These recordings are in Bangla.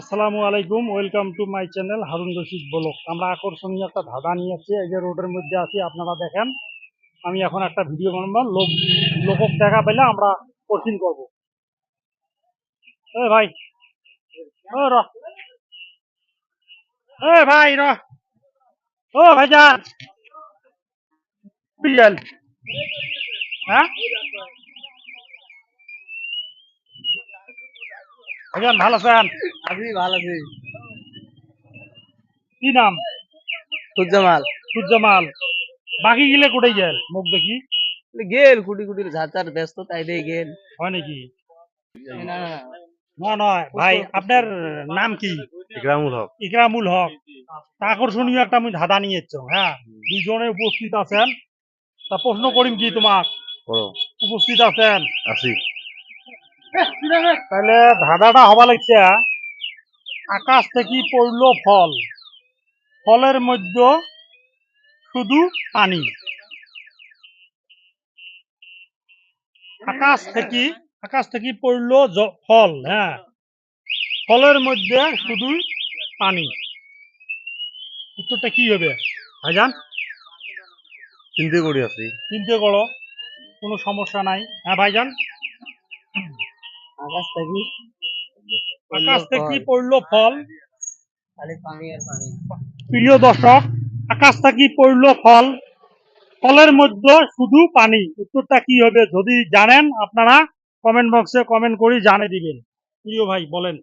আসসালামু আলাইকুম, welcome to my channel Harun Rashid vlog আমরা আকর্ষণীয় একটা ধাঁধা নিয়ে এসেছি এই যে রোডের মধ্যে আছি, আপনারা দেখেন। আমি এখন একটা ভিডিও বানাবো, লোক, লোকক দেখা পেলে আমরা কঠিন করব। এ ভাই ও র, এ ভাই র, ও ভাইজান বিয়াল হ্যাঁ? ভাইজান ভালো আছেন? আমি ভালো আছি। কি নাম? সুজ্জামাল সূর্যমাল বাকি গিলে কোথায় গেল? মুখ দেখি। গেল কুটি কুটি ঝাঁচার ব্যস্ত তাই দিয়ে গেল। হয় নাকি? না না। নয় ভাই আপনার নাম কি? ইকরামুল হক। ইকরামুল হক। আকর্ষণীয় একটা আমি ধাঁধা নিয়ে এসছো হ্যাঁ দুজনে উপস্থিত আছেন। তা প্রশ্ন করিম কি তোমাক? করো উপস্থিত আছেন? আসি তাহলে ধাঁধাটা হবা লাগছে আকাশ থেকে পড়ল ফল। ফলের মধ্যে শুধু পানি। আকাশ থেকে আকাশ থেকে পড়ল ফল হ্যাঁ। ফলের মধ্যে শুধু পানি। উত্তরটা কি হবে ভাইজান? চিন্তা করি আছি। চিন্তা করো কোনো সমস্যা নাই। হ্যাঁ ভাইজান? আকাশ থেকে আকাশ থেকে পড়ল ফল খালি পানি আর পানি প্রিয় দর্শক আকাশ থেকে পড়ল ফল ফলের মধ্যে শুধু পানি। উত্তরটা কি হবে যদি জানেন আপনারা কমেন্ট বক্সে কমেন্ট করে জানিয়ে দিবেন। প্রিয় ভাই বলেন।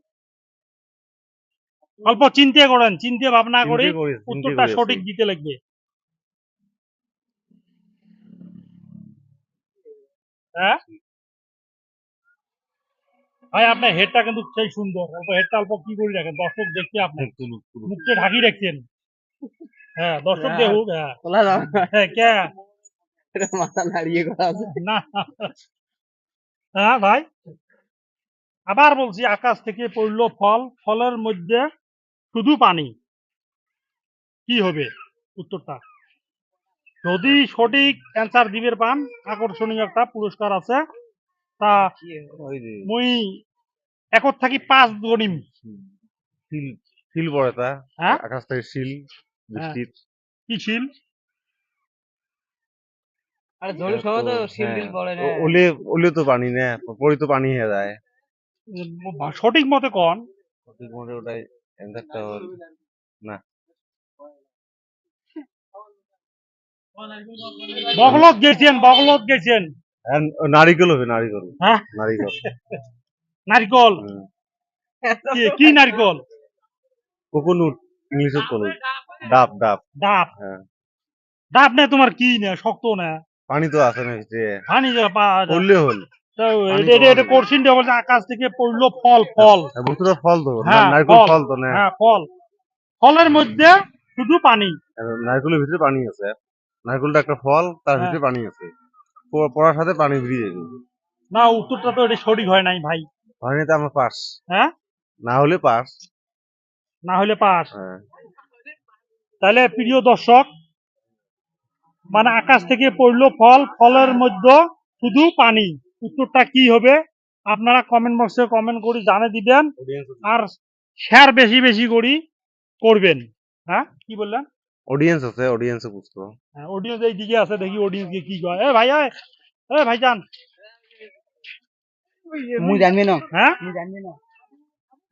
অল্প চিন্তা করেন চিন্তা ভাবনা করে উত্তরটা সঠিক দিতে লাগবে। হ্যাঁ? ভাই আপনার হেডটা কিন্তু সেই সুন্দর। অল্প হেডটা অল্প কি করে রাখেন দর্শক আপনি। তুলুক। মুখটা ঢাকি রাখছেন হ্যাঁ দর্শক হ্যাঁ। দেখুক হ্যাঁ। হ্যাঁ, কে? মাথা নাড়িয়ে করা আছে। না। হ্যাঁ ভাই। আবার বলছি আকাশ থেকে পড়ল ফল। ফলের মধ্যে শুধু পানি। কি হবে উত্তরটা? যদি সঠিক অ্যান্সার দিবের পান আকর্ষণীয় একটা পুরস্কার আছে। তা ওই যে মুই একর থাকি পাঁচ গণিম শিল শিল পড়ে তা। আকাশ থেকে শিল বৃষ্টির কি ছিল আরে সময় তো শিল টিল পড়ে না? ওলে ওলে তো পানি না? পরি তো পানি হয়ে যায়। সঠিক মতে কন? সঠিক মনে ওটাই অ্যান্সারটা হল। না। বগলত গেছেন বগলত গেছেন। নারিকেল হবে নারিকেল। হ্যাঁ? নারিকেল। কি- নারিকল? কোকোনুট ইংলিশে কোকোনুট। ডাব ডাব ডাব। হ্যাঁ। ডাব না তোমার কি না শক্ত না পানি তো আছে না ভিতরে পানি যে পড়লে হল। এটা- এটা- করছেন যে বলছে আকাশ থেকে পড়ল ফল ফল। আর বস্তুটা ফল তো হ্যাঁ, নারকেল ফল। ফল তো না। হ্যাঁ ফল। ফলের মধ্যে শুধু পানি। নারকেলের ভিতরে পানি আছে। নারকেলটা একটা ফল তার হ্যাঁ। ভিতরে পানি আছে। পড়ার সাথে পানি বেরিয়ে যাবে না উত্তরটা তো এটা সঠিক হয় নাই ভাই। হয়নি তো আমরা পাস। হ্যাঁ? না হলে পাস। না হলে পাস। হ্যাঁ। তাহলে প্রিয় দর্শক মানে আকাশ থেকে পড়ল ফল ফলের মধ্যে শুধু পানি। উত্তরটা কি হবে? আপনারা কমেন্ট বক্সে কমেন্ট করে জানিয়ে দিবেন। আর শেয়ার বেশি বেশি করি করবেন। হ্যাঁ? কি বললেন? অডিয়েন্স আছে অডিয়েন্সে বুঝতো অডিয়েন্স এই দিকে আছে দেখি অডিয়েন্স কি কয়। এ ভাই এ এ ভাইজান মুই জানবি না? হ্যাঁ? মুই জানবি না?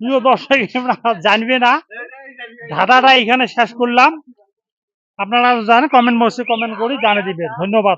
প্রিয় দর্শক আমরা জানবে না। ধাঁধাটা এখানে শেষ করলাম। আপনারা জানেন কমেন্ট বক্সে কমেন্ট করে জানিয়ে দিবেন। ধন্যবাদ।